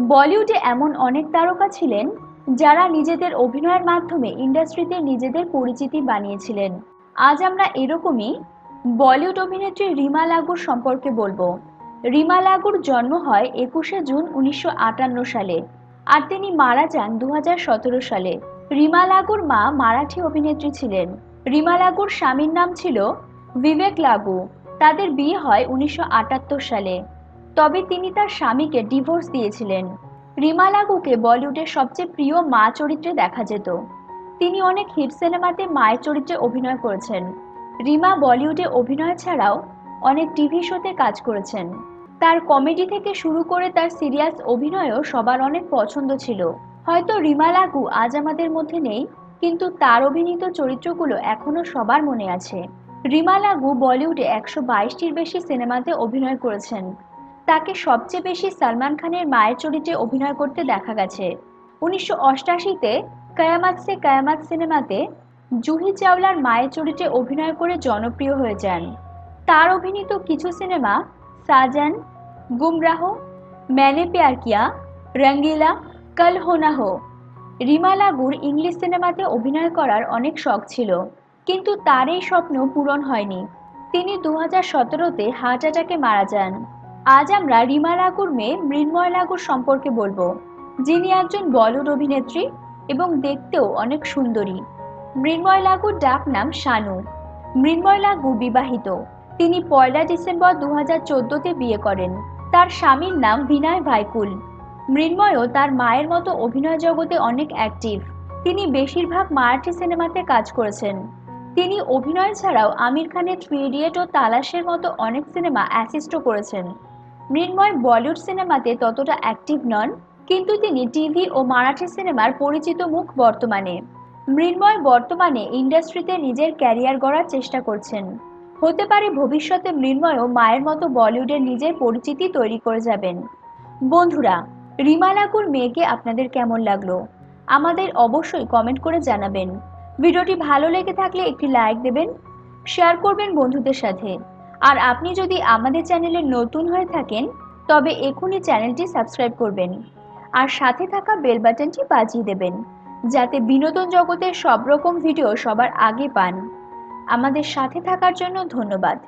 বলিউডে এমন অনেক তারকা ছিলেন যারা নিজেদের অভিনয়ের মাধ্যমে ইন্ডাস্ট্রিতে নিজেদের পরিচিতি বানিয়েছিলেন। আজ আমরা এরকমই বলিউড অভিনেত্রী রিমা লাগুর সম্পর্কে বলব। রিমা লাগুর জন্ম হয় একুশে জুন উনিশশো আটান্ন সালে আর তিনি মারা যান দু হাজার সতেরো সালে। রিমা লাগুর মা মারাঠি অভিনেত্রী ছিলেন। রিমা লাগুর স্বামীর নাম ছিল বিবেক লাগু। তাদের বিয়ে হয় উনিশশো আটাত্তর সালে। তবে তিনি তার স্বামীকে ডিভোর্স দিয়েছিলেন। রিমা লাগুকে বলিউডের সবচেয়ে প্রিয় মা চরিত্রে দেখা যেত। তিনি অনেক হিট সিনেমাতে মায়ের চরিত্রে অভিনয় করেছেন। রিমা বলিউডে অভিনয় ছাড়াও অনেক টিভি শোতে কাজ করেছেন। তার কমেডি থেকে শুরু করে তার সিরিয়াস অভিনয়ও সবার অনেক পছন্দ ছিল। হয়তো রিমা লাগু আজ আমাদের মধ্যে নেই, কিন্তু তার অভিনীত চরিত্রগুলো এখনও সবার মনে আছে। রিমা লাগু বলিউডে একশো বাইশটির বেশি সিনেমাতে অভিনয় করেছেন। তাকে সবচেয়ে বেশি সালমান খানের মায়ের চরিত্রে অভিনয় করতে দেখা গেছে। উনিশশো অষ্টাশিতে কায়ামাত সে কায়ামাত সিনেমাতে জুহি চাওলার মায়ের চরিত্রে অভিনয় করে জনপ্রিয় হয়ে যান। তার অভিনীত কিছু সিনেমা সাজান, গুমরাহ ম্যানে প্যার কিয়া, রঙ্গিলা, কল হোনা হো, রিমা লাগুর ইংলিশ সিনেমাতে অভিনয় করার অনেক শখ ছিল, কিন্তু তার এই স্বপ্ন পূরণ হয়নি। তিনি দু হাজার সতেরোতে হার্ট অ্যাটাকে মারা যান। আজ আমরা রিমা লাগুর মেয়ে মৃন্ময় লাগুর সম্পর্কে বলব। যিনি একজন বলিউড অভিনেত্রী এবং দেখতেও অনেক সুন্দরী। মৃন্ময় লাগুর ডাক নাম শানু। মৃন্ময় লাগু বিবাহিত। তিনি পয়লা ডিসেম্বর দু হাজার চোদ্দোতে বিয়ে করেন। তার স্বামীর নাম বিনয় ভাইকুল। মৃন্ময়ও তার মায়ের মতো অভিনয় জগতে অনেক অ্যাক্টিভ তিনি বেশিরভাগ মারাঠি সিনেমাতে কাজ করেছেন। তিনি অভিনয় ছাড়াও আমির খানের থ্রি ইডিয়েট ও তালাশের মতো অনেক সিনেমা অ্যাসিস্টও করেছেন। মৃন্ময় বলিউড সিনেমাতে ততটা অ্যাক্টিভ নন, কিন্তু তিনি টিভি ও মারাঠি সিনেমার পরিচিত মুখ বর্তমানে। মৃন্ময় বর্তমানে ইন্ডাস্ট্রিতে নিজের ক্যারিয়ার গড়ার চেষ্টা করছেন। হতে পারে ভবিষ্যতে মৃন্ময়ও মায়ের মতো বলিউডের নিজের পরিচিতি তৈরি করে যাবেন। বন্ধুরা, রিমা লাগুর মেয়েকে আপনাদের কেমন লাগল? আমাদের অবশ্যই কমেন্ট করে জানাবেন। ভিডিওটি ভালো লেগে থাকলে একটি লাইক দেবেন, শেয়ার করবেন বন্ধুদের সাথে। আর আপনি যদি আমাদের চ্যানেলে নতুন হয়ে থাকেন, তবে এখনই চ্যানেলটি সাবস্ক্রাইব করবেন। আর সাথে থাকা বেল বাটনটি বাজিয়ে দেবেন, যাতে বিনোদন জগতের সব রকম ভিডিও সবার আগে পান। আমাদের সাথে থাকার জন্য ধন্যবাদ।